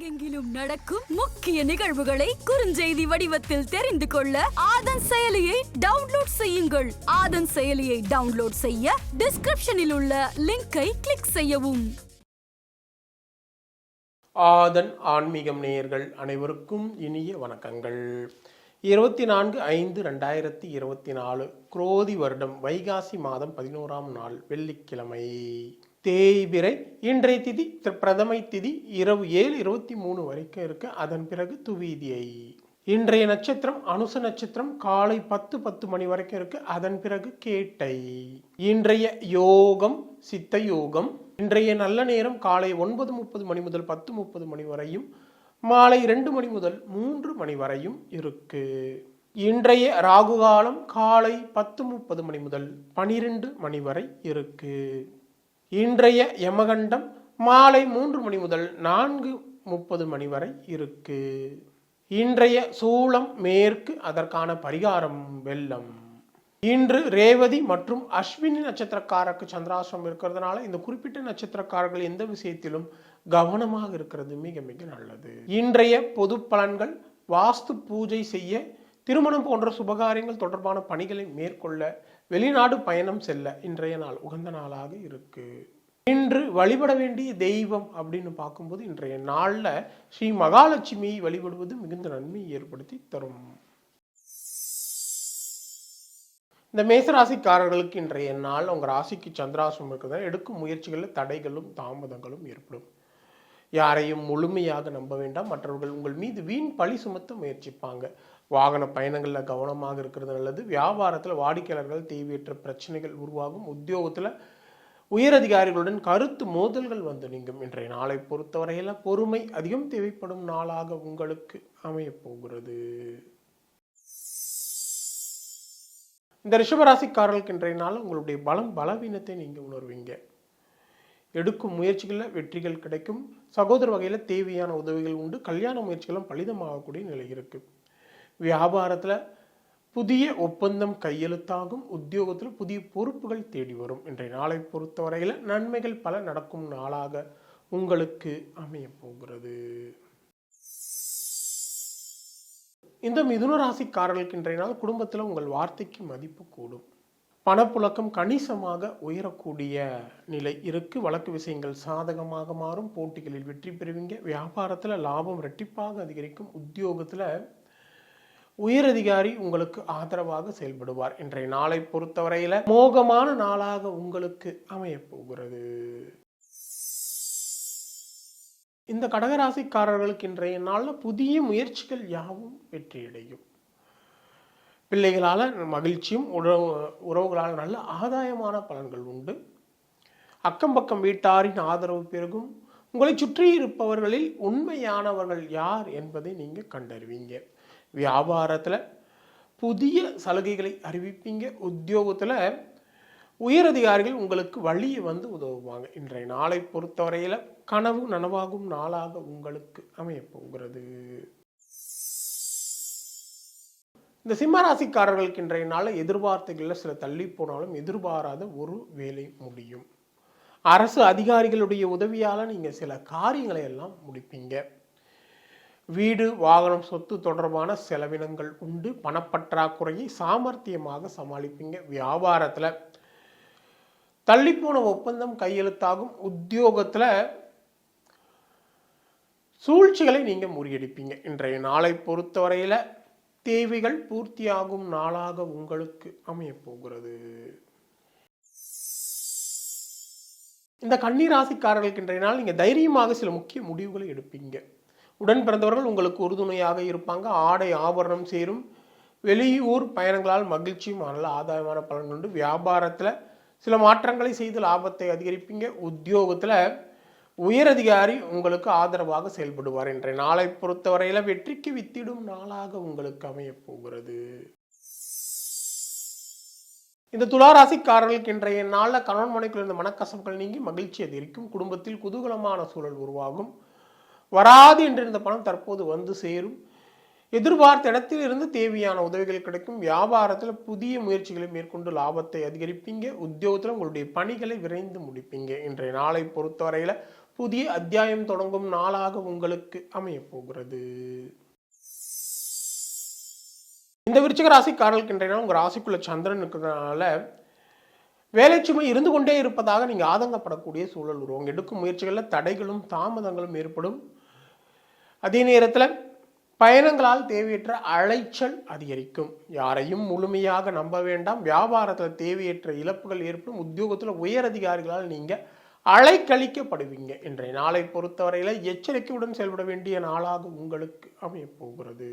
உலகெங்கிலும் நடக்கும் முக்கிய நிகழ்வுகளை குறுஞ்செய்தி வடிவத்தில் தெரிந்து கொள்ள ஆதன் செயலியை டவுன்லோட் செய்யுங்கள். ஆதன் செயலியை டவுன்லோட் செய்ய டிஸ்கிரிப்ஷனில் உள்ள லிங்கை கிளிக் செய்யவும். ஆதன் ஆன்மீகம் நேயர்கள் அனைவருக்கும் இனிய வணக்கங்கள். இருபத்தி நான்கு ஐந்து ரெண்டாயிரத்தி இருபத்தி நாலு குரோதி வருடம் வைகாசி மாதம் பதினோராம் நாள் வெள்ளிக்கிழமை. தேய்பிறை இன்றைய திதி பிரதமை திதி இரவு ஏழு இருபத்தி மூணு வரைக்கும் இருக்கு. அதன் பிறகு துவீதியை. இன்றைய நட்சத்திரம் அனுச நட்சத்திரம் காலை பத்து பத்து மணி வரைக்கும் இருக்கு. அதன் பிறகு கேட்டை. இன்றைய யோகம் சித்த யோகம். இன்றைய நல்ல நேரம் காலை ஒன்பது முப்பது மணி முதல் பத்து முப்பது மணி வரையும். மாலை ரெண்டு மணி முதல் மூன்று மணி வரையும் இருக்கு. இன்றைய ராகு காலம் காலை பத்து முப்பது மணி முதல் பனிரெண்டு மணி வரை இருக்குது இன்றைய யமகண்டம் மாலை மூன்று மணி முதல் நான்கு முப்பது மணி வரை இருக்கு. இன்றைய சூளம் மேற்கு அதற்கான பரிகாரம் வெள்ளம். இன்று ரேவதி மற்றும் அஸ்வினி நட்சத்திரக்காரருக்கு சந்திராசிரம் இருக்கிறதுனால இந்த குறிப்பிட்ட நட்சத்திரக்காரர்கள் எந்த விஷயத்திலும் கவனமாக இருக்கிறது மிக மிக நல்லது. இன்றைய பொது பலன்கள் வாஸ்து பூஜை செய்ய திருமணம் போன்ற சுபகாரியங்கள் தொடர்பான பணிகளை மேற்கொள்ள வெளிநாடு பயணம் செல்ல இன்றைய நாள் உகந்த நாளாக இருக்கு. இன்று வழிபட வேண்டிய தெய்வம் அப்படின்னு பார்க்கும்போது இன்றைய நாளில் ஸ்ரீ மகாலட்சுமியை வழிபடுவது மிகுந்த நன்மை ஏற்படுத்தி தரும். இந்த மேசராசிக்காரர்களுக்கு இன்றைய நாள் உங்கள் ராசிக்கு சந்திராசம் இருக்கிறதால எடுக்கும் முயற்சிகளில் தடைகளும் தாமதங்களும் ஏற்படும். யாரையும் முழுமையாக நம்ப வேண்டாம். மற்றவர்கள் உங்கள் மீது வீண் பழி சுமத்த முயற்சிப்பாங்க. வாகன பயணங்களில் கவனமாக இருக்கிறது நல்லது. வியாபாரத்தில் வாடிக்கையாளர்கள் தேவையற்ற பிரச்சனைகள் உருவாகும். உத்தியோகத்தில் உயரதிகாரிகளுடன் கருத்து மோதல்கள் வந்து நீங்கும். இன்றைய நாளை பொறுத்தவரையில் பொறுமை அதிகம் தேவைப்படும் நாளாக உங்களுக்கு அமையப்போகிறது இந்த ரிஷபராசிக்காரர்களுக்கு இன்றைய நாள் உங்களுடைய பலம் பலவீனத்தை நீங்கள் உணர்வீங்க. எடுக்கும் முயற்சிகளில் வெற்றிகள் கிடைக்கும். சகோதர வகையில் தேவையான உதவிகள் உண்டு. கல்யாண முயற்சிகளும் பலிதமாகக்கூடிய நிலை இருக்குது வியாபாரத்தில் புதிய ஒப்பந்தம் கையெழுத்தாகும் உத்தியோகத்தில் புதிய பொறுப்புகள் தேடி வரும். இன்றைய நாளை பொறுத்தவரையில் நன்மைகள் பல நடக்கும் நாளாக உங்களுக்கு அமையப்போகிறது இந்த மிதுன ராசிக்காரர்களுக்கு இன்றைய நாள் குடும்பத்தில் உங்கள் வார்த்தைக்கு மதிப்பு கூடும். பணப்புழக்கம் கணிசமாக உயரக்கூடிய நிலை இருக்கு. வழக்கு விஷயங்கள் சாதகமாக மாறும். போட்டிகளில் வெற்றி பெறுவீங்க. வியாபாரத்தில் லாபம் ரெட்டிப்பாக அதிகரிக்கும். உத்தியோகத்தில் உயரதிகாரி உங்களுக்கு ஆதரவாக செயல்படுவார். இன்றைய நாளை பொறுத்தவரையில மோகமான நாளாக உங்களுக்கு அமையப்போகிறது இந்த கடகராசிக்காரர்களுக்கு இன்றைய நாளில் புதிய முயற்சிகள் யாவும் வெற்றியடையும். பிள்ளைகளால் மகிழ்ச்சியும் உறவு உறவுகளால் நல்ல ஆதாயமான பலன்கள் உண்டு. அக்கம் பக்கம் வீட்டாரின் ஆதரவு பெருகும். உங்களை சுற்றி இருப்பவர்களில் உண்மையானவர்கள் யார் என்பதை நீங்கள் கண்டறிவீங்க. வியாபாரத்தில் புதிய சலுகைகளை அறிவிப்பீங்க. உத்தியோகத்தில் உயரதிகாரிகள் உங்களுக்கு வழியை வந்து உதவுவாங்க. இன்றைய நாளை பொறுத்தவரையில் கனவு நனவாகும் நாளாக உங்களுக்கு அமையப் போகிறது. இந்த சிம்மராசிக்காரர்களுக்கு இன்றைய நாளில் எதிர்பார்த்தைகளில் சில தள்ளி போனாலும் எதிர்பாராத ஒரு வேலை முடியும். அரசு அதிகாரிகளுடைய உதவியால் நீங்கள் சில காரியங்களை எல்லாம் முடிப்பீங்க. வீடு வாகனம் சொத்து தொடர்பான செலவினங்கள் உண்டு. பணப்பற்றாக்குறையை சாமர்த்தியமாக சமாளிப்பீங்க வியாபாரத்தில். தள்ளிப்போன ஒப்பந்தம் கையெழுத்தாகும். உத்தியோகத்தில் சூழ்ச்சிகளை நீங்கள் முறியடிப்பீங்க. இன்றைய நாளை பொறுத்தவரையில் தேவைகள் பூர்த்தியாகும் நாளாக உங்களுக்கு அமையப்போகிறது. இந்த கன்னிராசிக்காரர்களுக்கு இன்றைய நாள் நீங்கள் தைரியமாக சில முக்கிய முடிவுகளை எடுப்பீங்க. உடன் பிறந்தவர்கள் உங்களுக்கு உறுதுணையாக இருப்பாங்க. ஆடை ஆபரணம் சேரும். வெளியூர் பயணங்களால் மகிழ்ச்சியும் நல்ல ஆதாயமான பலன் உண்டு. வியாபாரத்தில் சில மாற்றங்களை செய்து லாபத்தை அதிகரிப்பீங்க. உத்தியோகத்தில் உயரதிகாரி உங்களுக்கு ஆதரவாக செயல்படுவார் என்ற. நாளை பொறுத்தவரையில் வெற்றிக்கு வித்திடும் நாளாக உங்களுக்கு அமையப் போகிறது. இந்த துளாராசிக்காரர்களுக்கு இன்றைய நாளில் கணவன் மனைக்குள் இருந்த மனக்கசப்புகள் நீங்கி மகிழ்ச்சி அதிகரிக்கும். குடும்பத்தில் குதூகலமான சூழல் உருவாகும். வராது என்றிருந்த பணம் தற்போது வந்து சேரும். எதிர்பார்த்த இடத்தில் இருந்து தேவையான உதவிகள் கிடைக்கும். வியாபாரத்தில் புதிய முயற்சிகளை மேற்கொண்டு லாபத்தை அதிகரிப்பீங்க. உத்தியோகத்தில் உங்களுடைய பணிகளை விரைந்து முடிப்பீங்க. இன்றைய நாளை பொறுத்தவரையில் புதிய அத்தியாயம் தொடங்கும் நாளாக உங்களுக்கு அமையப் போகிறது. இந்த விருச்சிக ராசிக்காரர்களுக்கு இன்றைய நாள் உங்கள் ராசிக்குள்ள சந்திரன் இருக்கிறதுனால வேலைச்சுமை இருந்து கொண்டே இருப்பதாக நீங்க ஆதங்கப்படக்கூடிய சூழல் வரும் எடுக்கும் முயற்சிகளில் தடைகளும் தாமதங்களும் ஏற்படும். அதே நேரத்தில் பயணங்களால் தேவையற்ற அலைச்சல் அதிகரிக்கும். யாரையும் முழுமையாக நம்ப வேண்டாம். வியாபாரத்தில் தேவையற்ற இழப்புகள் ஏற்படும். உத்தியோகத்தில் உயர் அதிகாரிகளால் நீங்கள் அலைக்கழிக்கப்படுவீங்க. இன்றைய நாளை பொறுத்தவரையில் எச்சரிக்கையுடன் செயல்பட வேண்டிய நாளாக உங்களுக்கு அமையப்போகிறது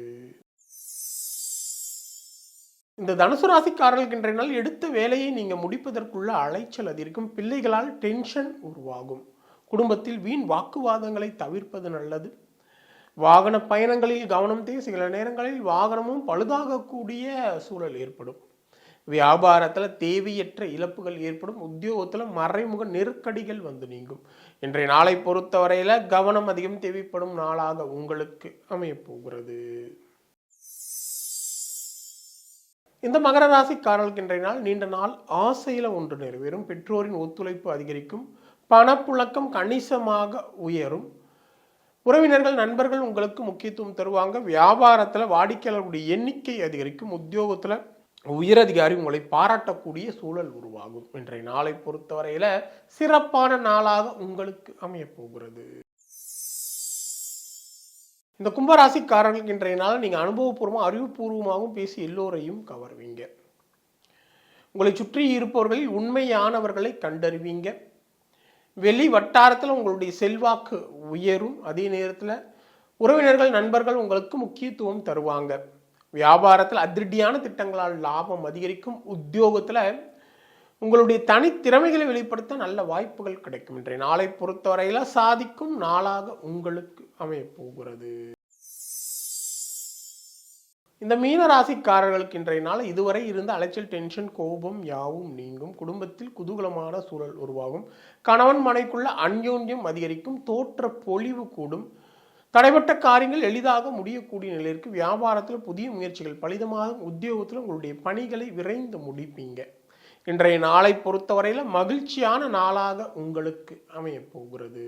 இந்த தனுசு ராசிக்காரர்களுக்கு இன்றைய நாள் எடுத்த வேலையை நீங்கள் முடிப்பதற்குள்ள அலைச்சல் அதிகரிக்கும். பிள்ளைகளால் டென்ஷன் உருவாகும். குடும்பத்தில் வீண் வாக்குவாதங்களை தவிர்ப்பது நல்லது. வாகன பயணங்களில் கவனம் தே சில நேரங்களில் வாகனமும் பழுதாகக்கூடிய சூழல் ஏற்படும். வியாபாரத்தில் தேவையற்ற இழப்புகள் ஏற்படும். உத்தியோகத்தில் மறைமுக நெருக்கடிகள் வந்து நீங்கும். இன்றைய நாளை பொறுத்தவரையில் கவனம் அதிகம் தேவைப்படும் நாளாக உங்களுக்கு அமையப்போகிறது இந்த மகர ராசிக்காரர்களுக்கு இன்றைய நாள் நீண்ட நாள் ஆசையில் ஒன்று நிறைவேறும். பெற்றோரின் ஒத்துழைப்பு அதிகரிக்கும். பணப்புழக்கம் கணிசமாக உயரும். உறவினர்கள் நண்பர்கள் உங்களுக்கு முக்கியத்துவம் தருவாங்க. வியாபாரத்தில் வாடிக்கையாளர்களுடைய எண்ணிக்கை அதிகரிக்கும். உத்தியோகத்தில் உயரதிகாரி உங்களை பாராட்டக்கூடிய சூழல் உருவாகும். இன்றைய நாளை பொறுத்தவரையில சிறப்பான நாளாக உங்களுக்கு அமையப் போகிறது. இந்த கும்பராசிக்காரர்களுக்கு இன்றைய நாள் நீங்கள் அனுபவபூர்வமாக அறிவுபூர்வமாகவும் பேசி எல்லோரையும் கவர்வீங்க. உங்களை சுற்றி இருப்பவர்களில் உண்மையானவர்களை கண்டறிவீங்க. வெளி வட்டாரத்தில் உங்களுடைய செல்வாக்கு உயரும். அதே நேரத்தில் உறவினர்கள் நண்பர்கள் உங்களுக்கு முக்கியத்துவம் தருவாங்க. வியாபாரத்தில் அதிரடியான திட்டங்களால் லாபம் அதிகரிக்கும். உத்தியோகத்தில் உங்களுடைய தனித்திறமைகளை வெளிப்படுத்த நல்ல வாய்ப்புகள் கிடைக்கும் இன்றைய நாளை பொறுத்தவரையில் சாதிக்கும் நாளாக உங்களுக்கு அமையப் போகிறது. இந்த மீன ராசிக்காரர்களுக்கு இன்றைய நாள் இதுவரை இருந்த அலைச்சல் டென்ஷன் கோபம் யாவும் நீங்கும். குடும்பத்தில் குதூகலமான சூழல் உருவாகும். கணவன் மனைக்குள்ள அந்யோன்யம் அதிகரிக்கும். தோற்ற பொலிவு கூடும். தடைப்பட்ட காரியங்கள் எளிதாக முடியக்கூடிய நிலையிற்கு வியாபாரத்தில் புதிய முயற்சிகள் பலிதமாக உத்தியோகத்தில் உங்களுடைய பணிகளை விரைந்து முடிப்பீங்க. இன்றைய நாளை பொறுத்தவரையில் மகிழ்ச்சியான நாளாக உங்களுக்கு அமையப் போகிறது.